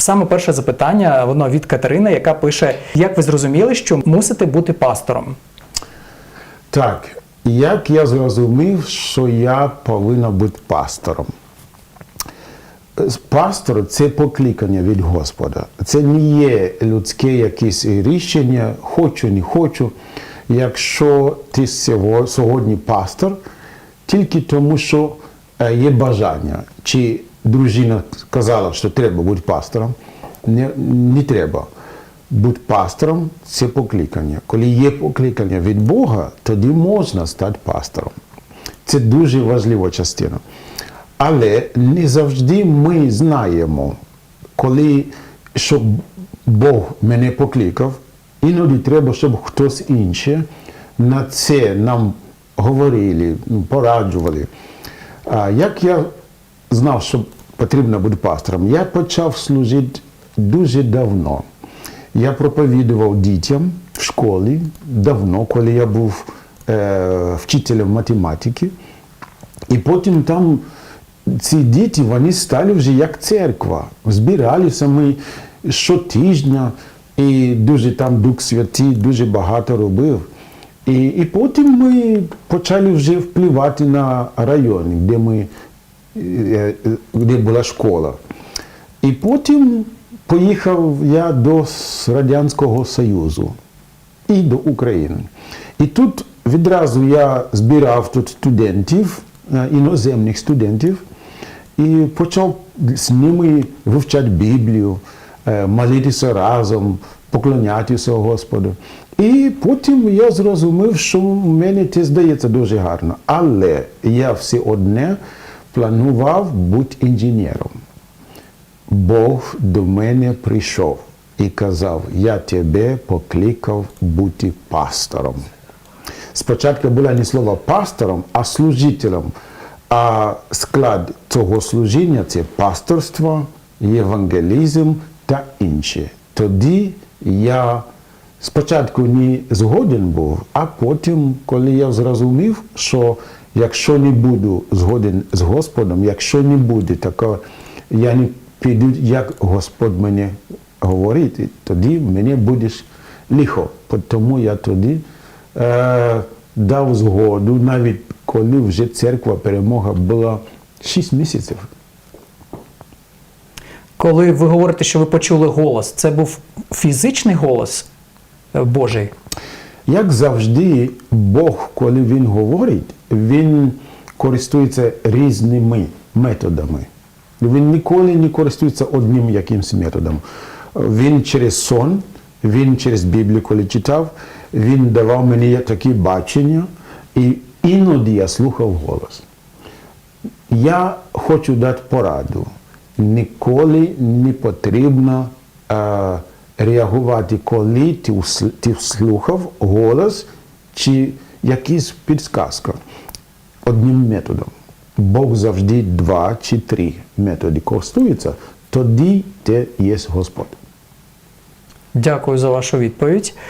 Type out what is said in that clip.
Саме перше запитання, воно від Катерини, яка пише: як ви зрозуміли, що мусите бути пастором? Так, як я зрозумів, що я повинен бути пастором. Пастор це покликання від Господа. Це не є людське якесь рішення, хочу, не хочу. Якщо ти сьогодні пастор, тільки тому, що е, є бажання, чи дружина сказала, що треба бути пастором, не, не треба. Бути пастором це покликання. Коли є покликання від Бога, тоді можна стати пастором. Це дуже важлива частина. Але не завжди ми знаємо, коли щоб Бог мене покликав, іноді треба, щоб хтось інший на це нам говорили, ну, пораджували. Як я знав, що потрібно бути пастором, я почав служити дуже давно. Я проповідував дітям в школі давно, коли я був е, вчителем математики. І потім там ці діти вони стали вже як церква. Збиралися ми щотижня, і дуже там Дух Святий дуже багато робив. І, і потім ми почали вже впливати на райони, де, ми, де була школа. І потім поїхав я до Радянського Союзу і до України. І тут відразу я збирав тут студентів, е, іноземних студентів, і почав з ними вивчати Біблію, е, молитися разом, поклонятися Господу. І потім я зрозумів, що мені це здається дуже гарно. Але я все одне планував бути інженером. Бог до мене прийшов і казав: Я тебе покликав бути пастором. Спочатку було не слово пастором, а служителем. А склад цього служіння це пасторство, євангелізм та інше. Тоді я спочатку не згоден був, а потім, коли я зрозумів, що якщо не буду згоден з Господом, якщо не буде такого, я не піду, як Господь мене говорить, тоді мені буде лихо. Тому я тоді е, дав згоду, навіть коли вже церква перемога була 6 місяців. Коли ви говорите, що ви почули голос, це був фізичний голос е, Божий? Як завжди, Бог, коли Він говорить, Він користується різними методами. Він ніколи не користується одним якимось методом. Він через сон, він через Біблію, коли читав, він давав мені такі бачення, і іноді я слухав голос. Я хочу дати пораду. Ніколи не потрібно е, реагувати, коли ти слухав голос чи якийсь підсказка одним методом. Бог завжди два чи три методи користується, тоді те є Господь. Дякую за вашу відповідь.